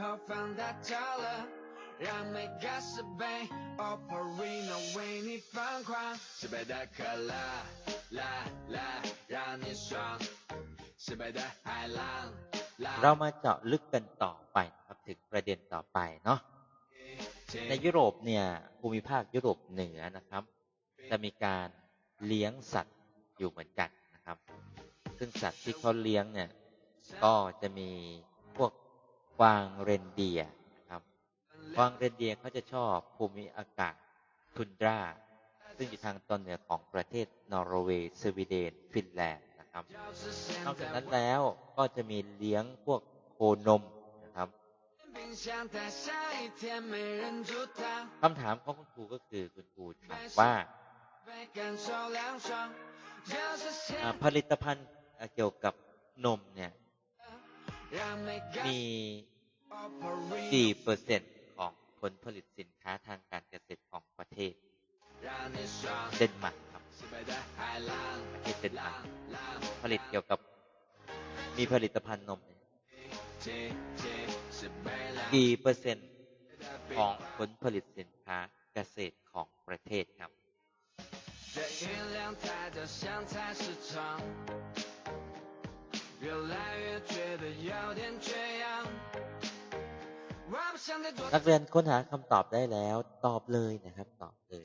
后放大招了，让每个是杯 Operino 为你疯狂，十杯的可乐，啦啦，让你爽，十杯的海浪，啦 เรามาเจาะลึกกันต่อไปนะครับถึงประเด็นต่อไปเนาะในยุโรปเนี่ยภูมิภาคยุโรปเหนือนะครับ จะมีการเลี้ยงสัตว์อยู่เหมือนกันนะครับ ซึ่งสัตว์ที่เขาเลี้ยงเนี่ยก็จะมีพ วางเรนเดียนะครับกวางเรนเดียเขาจะชอบภูมิอากาศทุนดราซึ่งอยู่ทางตอนเหนือของประเทศนอร์เวย์สวีเดน ฟินแลนด์นะครับนอกจากนั้นแล้วก็จะมีเลี้ยงพวกโคนมนะครับคำถามของคุณครูก็คือคุณครูถามว่าผลิตภัณฑ์เกี่ยวกับนมเนี่ยมี Operino กี่เปอร์เซ็นต์ของผลผลิตสินค้าทางการเกษตรของประเทศ 让你爽， เดนมาร์กครับ 十杯的海浪， ประเทศเดนมาร์ก 浪， ผลิตเกี่ยวกับ มีผลิตภัณฑ์นมเนี่ย 七七十杯浪 กี่เปอร์เซ็นต์ 的 ของ 冰， ผลผลิตสินค้าเกษตรของประเทศครับ 这音量太大，像菜市场，越来越觉得有点缺氧。 นักเรียนค้นหาคำตอบได้แล้ว ตอบเลยนะครับ ตอบเลย